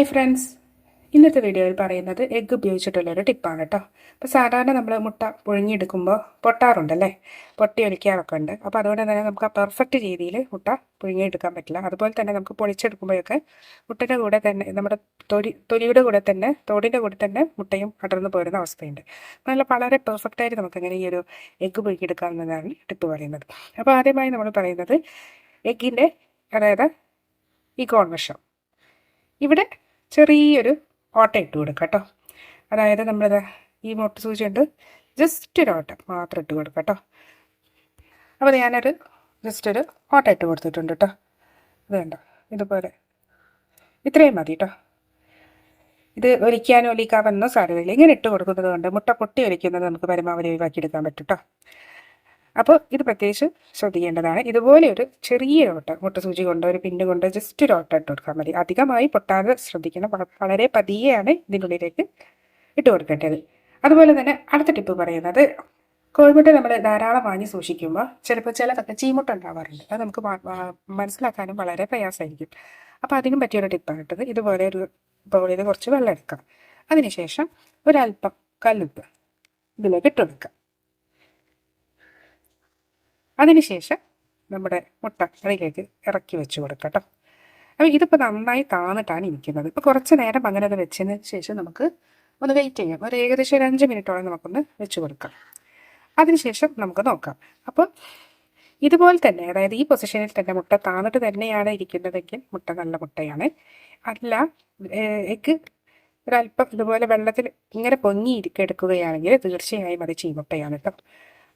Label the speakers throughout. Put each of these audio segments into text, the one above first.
Speaker 1: Hi friends ഇന്നത്തെ വീഡിയോയിൽ പറയുന്നത് എഗ്ഗ് ഉപയോഗിച്ചിട്ടുള്ളൊരു ടിപ്പാണ് കേട്ടോ അപ്പോൾ സാധാരണ നമ്മൾ മുട്ട പുഴുങ്ങിയെടുക്കുമ്പോൾ പൊട്ടാറുണ്ടല്ലേ? പൊട്ടി ഒലിക്കാറൊക്കെ ഉണ്ട്. അപ്പോൾ അതുകൊണ്ട് തന്നെ നമുക്ക് ആ പെർഫെക്റ്റ് രീതിയിൽ മുട്ട പുഴുങ്ങിയെടുക്കാൻ പറ്റില്ല. അതുപോലെ തന്നെ നമുക്ക് പൊളിച്ചെടുക്കുമ്പോഴൊക്കെ മുട്ടയുടെ കൂടെ തന്നെ നമ്മുടെ തൊലി തൊലിയുടെ കൂടെ തന്നെ തോടിന്റെ കൂടെ തന്നെ മുട്ടയും അടർന്നു പോരുന്ന അവസ്ഥയുണ്ട്. നല്ല വളരെ പെർഫെക്റ്റായിട്ട് നമുക്ക് അങ്ങനെ ഈ ഒരു എഗ്ഗ് പുഴുങ്ങിയെടുക്കാവുന്നതാണ് ടിപ്പ് പറയുന്നത്. അപ്പോൾ ആദ്യമായി നമ്മൾ പറയുന്നത് എഗ്ഗിന്റെ അതായത് ഈ കോൺവശം ഇവിടെ ചെറിയൊരു ഓട്ട ഇട്ട് കൊടുക്കുക കേട്ടോ. അതായത് നമ്മളിത് ഈ മുട്ട സൂചി ജസ്റ്റ് ഒരു ഓട്ട മാത്രം ഇട്ട് കൊടുക്കുക കേട്ടോ. അപ്പോൾ ഞാനൊരു ജസ്റ്റ് ഒരു ഓട്ട ഇട്ട് കൊടുത്തിട്ടുണ്ട് കേട്ടോ. ഇത് കണ്ടോ? ഇതുപോലെ. ഇത്രയും മതി കേട്ടോ. ഇത് ഒലിക്കാനും ഒലിക്കാമെന്നോ സാധ്യതയില്ല. ഇങ്ങനെ ഇട്ട് കൊടുക്കുന്നത് കൊണ്ട് മുട്ട പൊട്ടി ഒലിക്കുന്നത് നമുക്ക് പരമാവധി ഒഴിവാക്കിയെടുക്കാൻ പറ്റും കേട്ടോ. അപ്പോൾ ഇത് പ്രത്യേകിച്ച് ശ്രദ്ധിക്കേണ്ടതാണ്. ഇതുപോലെ ഒരു ചെറിയ ഓട്ട മുട്ട സൂചി കൊണ്ട് ഒരു പിന്നു കൊണ്ട് ജസ്റ്റ് ഒരു ഓട്ട ഇട്ട് കൊടുക്കാൻ മതി. അധികമായി പൊട്ടാതെ ശ്രദ്ധിക്കണം. വളരെ പതിയെയാണ് ഇതിനുള്ളിലേക്ക് ഇട്ട് കൊടുക്കേണ്ടത്. അതുപോലെ തന്നെ അടുത്ത ടിപ്പ് പറയുന്നത് കോഴിമുട്ട നമ്മൾ ധാരാളം വാങ്ങി സൂക്ഷിക്കുമ്പോൾ ചിലപ്പോൾ ചിലതൊക്കെ ചീമുട്ട ഉണ്ടാവാറുണ്ട്. അത് നമുക്ക് മനസ്സിലാക്കാനും വളരെ പ്രയാസമായിരിക്കും. അപ്പോൾ അതിനും പറ്റിയൊരു ടിപ്പാണ് ഇട്ടത് ഇതുപോലെ ഒരു ബൗളിൽ കുറച്ച് വെള്ളം എടുക്കാം. അതിനുശേഷം ഒരല്പം കല്ലുപ്പ് ഇതിലേക്ക് ഇട്ട് കൊടുക്കാം. അതിനുശേഷം നമ്മുടെ മുട്ട അതിലേക്ക് ഇറക്കി വെച്ച് കൊടുക്കാം കേട്ടോ അപ്പോൾ ഇതിപ്പോൾ നന്നായി താന്നിട്ടാണ് ഇരിക്കുന്നത്. ഇപ്പോൾ കുറച്ച് നേരം അങ്ങനെ അത് വെച്ചതിന് ശേഷം നമുക്ക് ഒന്ന് വെയിറ്റ് ചെയ്യാം. ഒരു ഏകദേശം ഒരു അഞ്ച് മിനിറ്റോളം നമുക്കൊന്ന് വെച്ച് കൊടുക്കാം. അതിനുശേഷം നമുക്ക് നോക്കാം. അപ്പോൾ ഇതുപോലെ തന്നെ അതായത് ഈ പൊസിഷനിൽ തന്നെ മുട്ട താന്നിട്ട് തന്നെയാണ് ഇരിക്കുന്നതെങ്കിൽ മുട്ട നല്ല മുട്ടയാണ്. അല്ല എഗ്ഗ് ഒരല്പം ഇതുപോലെ വെള്ളത്തിൽ ഇങ്ങനെ പൊങ്ങി എടുക്കുകയാണെങ്കിൽ തീർച്ചയായും അത് ചീമുട്ടയാണ് കേട്ടോ.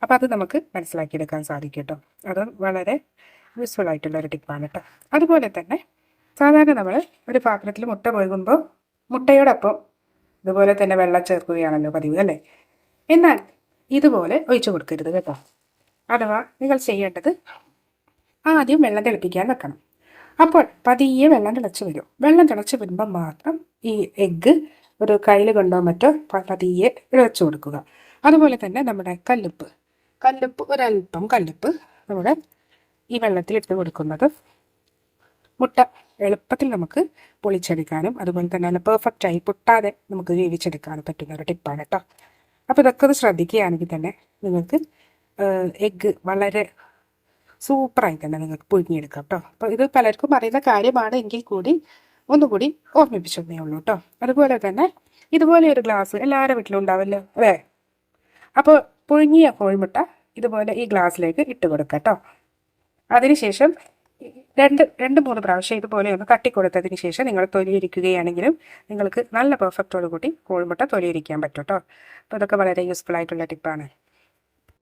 Speaker 1: അപ്പോൾ അത് നമുക്ക് മനസ്സിലാക്കിയെടുക്കാൻ സാധിക്കും കേട്ടോ അത് വളരെ യൂസ്ഫുൾ ആയിട്ടുള്ള ഒരു ടിപ്പാണ് കേട്ടോ അതുപോലെ തന്നെ സാധാരണ നമ്മൾ ഒരു പാത്രത്തിൽ മുട്ട പോകുമ്പോൾ മുട്ടയോടൊപ്പം ഇതുപോലെ തന്നെ വെള്ളം ചേർക്കുകയാണല്ലോ പതിവ് അല്ലേ? എന്നാൽ ഇതുപോലെ ഒഴിച്ചു കൊടുക്കരുത് കേട്ടോ. അഥവാ നിങ്ങൾ ചെയ്യേണ്ടത് ആദ്യം വെള്ളം തിളപ്പിക്കാൻ വെക്കണം. അപ്പോൾ പതിയെ വെള്ളം തിളച്ച് വരും. വെള്ളം തിളച്ച് വരുമ്പോൾ മാത്രം ഈ എഗ്ഗ് ഒരു കയ്യിൽ കൊണ്ടോ മറ്റോ പതിയെ ഇളച്ചു കൊടുക്കുക. അതുപോലെ തന്നെ നമ്മുടെ കല്ലുപ്പ്. കല്ലുപ്പ് ഒരല്പം കല്ലുപ്പ് നമ്മുടെ ഈ വെള്ളത്തിൽ ഇട്ട് കൊടുക്കുന്നത്. മുട്ട എളുപ്പത്തിൽ നമുക്ക് പൊളിച്ചെടുക്കാനും അതുപോലെ തന്നെ നല്ല പെർഫെക്റ്റ് ആയി പൊട്ടാതെ നമുക്ക് വേവിച്ചെടുക്കാനും പറ്റുന്ന ഒരു ടിപ്പാണ് കേട്ടോ അപ്പോൾ ഇതൊക്കെ ഒന്ന് ശ്രദ്ധിക്കുകയാണെങ്കിൽ തന്നെ നിങ്ങൾക്ക് എഗ്ഗ് വളരെ സൂപ്പറായി തന്നെ നിങ്ങൾക്ക് പുഴുങ്ങിയെടുക്കാം കേട്ടോ അപ്പോൾ ഇത് പലർക്കും അറിയുന്ന കാര്യമാണ് എങ്കിൽ കൂടി ഒന്നുകൂടി ഓർമ്മിപ്പിച്ചതേ ഉള്ളൂ കേട്ടോ അതുപോലെ തന്നെ ഇതുപോലെ ഒരു ഗ്ലാസ് എല്ലാവരുടെ വീട്ടിലും ഉണ്ടാവല്ലോ അല്ലേ? അപ്പോൾ പുഴുങ്ങിയ കോഴിമുട്ട ഇതുപോലെ ഈ ഗ്ലാസ്സിലേക്ക് ഇട്ട് കൊടുക്കുക കേട്ടോ അതിനുശേഷം രണ്ട് രണ്ട് മൂന്ന് പ്രാവശ്യം ഇതുപോലെ ഒന്ന് കട്ടിക്കൊടുത്തതിന് ശേഷം നിങ്ങൾ തൊലിയിരിക്കുകയാണെങ്കിലും നിങ്ങൾക്ക് നല്ല പെർഫെക്റ്റോട് കൂടി കോഴിമുട്ട തൊലിയിരിക്കാൻ പറ്റും കേട്ടോ അപ്പോൾ ഇതൊക്കെ വളരെ യൂസ്ഫുൾ ആയിട്ടുള്ള ടിപ്പാണ്